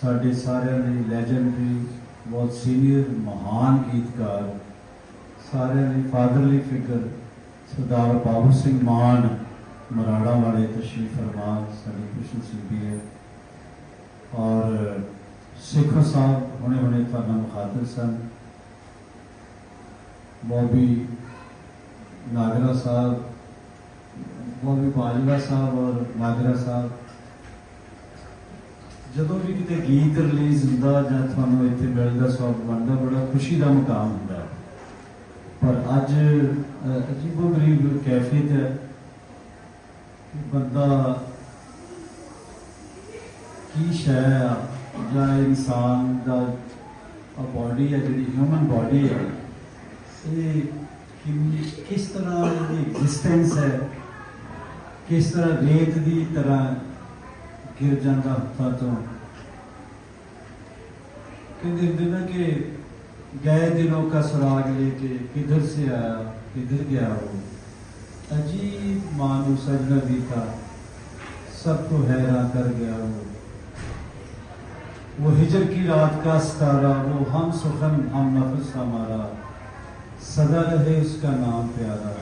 ਸਾਡੇ ਸਾਰਿਆਂ ਲਈ ਲੈਜੈਂਡਰੀ ਬਹੁਤ ਸੀਨੀਅਰ ਮਹਾਨ ਗੀਤਕਾਰ, ਸਾਰਿਆਂ ਲਈ ਫਾਦਰਲੀ ਫਿਗਰ ਸਰਦਾਰ ਬਾਬੂ ਸਿੰਘ ਮਾਨ, ਮਰਾੜਾ ਵਾਲੇ ਤਸ਼ਰੀਫ ਫਰਮਾਨ ਸਾਡੇ ਕ੍ਰਿਸ਼ਨ ਸਿੰਘ ਵੀ ਹੈ। ਔਰ ਸਿੱਖੋ ਸਾਹਿਬ ਹੁਣੇ ਹੁਣੇ ਤੁਹਾਡਾ ਮੁਖਾਤਬ ਸਨ। ਬੋਬੀ ਨਾਗਰਾ ਸਾਹਿਬ, ਬੋਬੀ ਬਾਜਵਾ ਸਾਹਿਬ ਔਰ ਨਾਗਰਾ ਸਾਹਿਬ ਜਦੋਂ ਵੀ ਕਿਤੇ ਗੀਤ ਰਿਲੀਜ਼ ਹੁੰਦਾ ਜਾਂ ਤੁਹਾਨੂੰ ਇੱਥੇ ਮਿਲਦਾ ਸਵਾਬ ਬਣਦਾ ਬੜਾ ਖੁਸ਼ੀ ਦਾ ਮੁਕਾਮ ਹੁੰਦਾ। ਪਰ ਅੱਜ ਅ, ਅਜੀਬੋ ਗਰੀਬ ਕੈਫੀਅਤ ਹੈ। ਬੰਦਾ ਕੀ ਸ਼ੈ ਆ ਜਾਂ ਇਨਸਾਨ ਦਾ ਬਾਡੀ ਹੈ ਜਿਹੜੀ ਹਿਊਮਨ ਬਾਡੀ ਹੈ ਇਹ ਕਿਸ ਤਰ੍ਹਾਂ ਦੀ ਐਗਜ਼ਿਸਟੈਂਸ ਹੈ? ਕਿਸ ਤਰ੍ਹਾਂ ਰੇਤ ਦੀ ਤਰ੍ਹਾਂ गिर जाता हत्था तो कहते ਹੁੰਦੇ ਨਾ ਕਿ गए दिनों का सुराग लेके किधर से आया किधर गया वो अजीब मानू सजना भी था सबको हैरान कर गया वो वो हिजर की रात का सितारा वो हम सुखन हम नफस हमारा सदा रहे उसका नाम प्यारा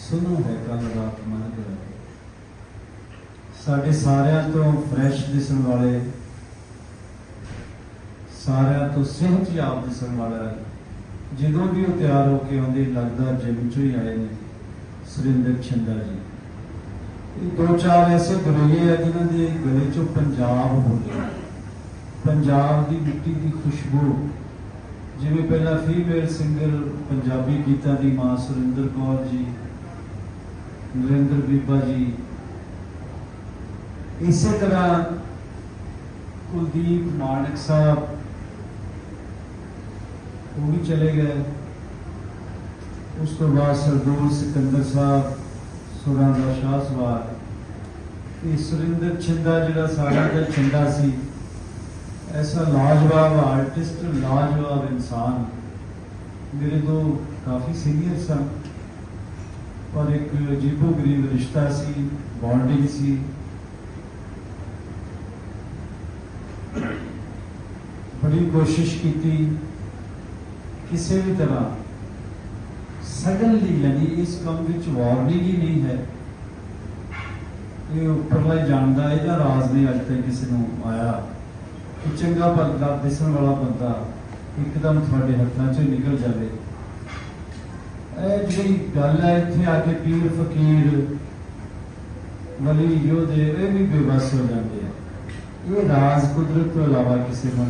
सुनो है कल रात मन गया ਸਾਡੇ ਸਾਰਿਆਂ ਤੋਂ ਫਰੈਸ਼ ਦਿਸਣ ਵਾਲੇ, ਸਾਰਿਆਂ ਤੋਂ ਸਿਹਤਯਾਬ ਦਿਸਣ ਵਾਲਾ ਜਦੋਂ ਵੀ ਉਹ ਤਿਆਰ ਹੋ ਕੇ ਆਉਂਦੇ, ਲੱਗਦਾ ਜਿਮ ਚੋਂ ਹੀ ਆਏ ਨੇ, ਸੁਰਿੰਦਰ ਛੰਦਾ ਜੀ। ਇਹ ਦੋ ਚਾਰ ਐਸੇ ਗਲੋਏ ਆ ਜਿਨ੍ਹਾਂ ਦੇ ਗਲੇ ਚੋਂ ਪੰਜਾਬ ਬੋਲੇ ਪੰਜਾਬ ਦੀ ਮਿੱਟੀ ਦੀ ਖੁਸ਼ਬੂ। ਜਿਵੇਂ ਪਹਿਲਾਂ ਫੀਮੇਲ ਸਿੰਗਰ ਪੰਜਾਬੀ ਗੀਤਾਂ ਦੀ ਮਾਂ ਸੁਰਿੰਦਰ ਕੌਰ ਜੀ, ਨਰਿੰਦਰ ਬੀਬਾ ਜੀ ਇਸੇ ਤਰ੍ਹਾਂ ਕੁਲਦੀਪ ਮਾਨਕ ਸਾਹਿਬ ਉਹ ਵੀ ਚਲੇ ਗਏ। ਉਸ ਤੋਂ ਬਾਅਦ ਸਰਦੂਲ ਸਿਕੰਦਰ ਸਾਹਿਬ, ਸੁਰਾਂ ਦਾ ਸ਼ਾਹ ਸਵਾਰ ਇਹ ਸੁਰਿੰਦਰ ਛਿੰਦਾ ਜਿਹੜਾ ਸਾਡਾ ਦਾ ਛਿੰਦਾ ਸੀ, ਐਸਾ ਲਾਜਵਾਬ ਆਰਟਿਸਟ, ਲਾਜਵਾਬ ਇਨਸਾਨ ਮੇਰੇ ਤੋਂ ਕਾਫੀ ਸੀਨੀਅਰ ਸਨ। ਪਰ ਇੱਕ ਅਜੀਬੋ ਗਰੀਬ ਰਿਸ਼ਤਾ ਸੀ, ਬੌਂਡਿੰਗ ਸੀ। ਬੜੀ ਕੋਸ਼ਿਸ਼ ਕੀਤੀ, ਕਿਸੇ ਵੀ ਤਰ੍ਹਾਂ। ਸਡਨਲੀ ਯਾਨੀ ਇਸ ਕੰਮ ਵਿੱਚ ਵਾਰਨਿੰਗ ਹੀ ਨਹੀਂ ਹੈ। ਇਹ ਉੱਪਰਲਾ ਜਾਣਦਾ, ਇਹਦਾ ਰਾਜ਼ ਨਹੀਂ ਅੱਜ ਤੱਕ ਕਿਸੇ ਨੂੰ ਆਇਆ। ਕਿ ਚੰਗਾ ਬੰਦਾ, ਦਿਸਣ ਵਾਲਾ ਬੰਦਾ, ਇੱਕਦਮ ਤੁਹਾਡੇ ਹੱਥਾਂ 'ਚੋਂ ਨਿਕਲ ਜਾਵੇ। ਇਹ ਜਿਹੜੀ ਗੱਲ ਹੈ, ਇੱਥੇ ਆ ਕੇ ਪੀਰ ਫਕੀਰ ਵਲੀ ਯੋਧੇ, ਇਹ ਵੀ ਬੇਬਸ ਹੋ ਜਾਂਦੇ ਆ। ਇਹ ਰਾਜ਼ ਕੁਦਰਤ ਤੋਂ ਇਲਾਵਾ ਕਿਸੇ ਨੂੰ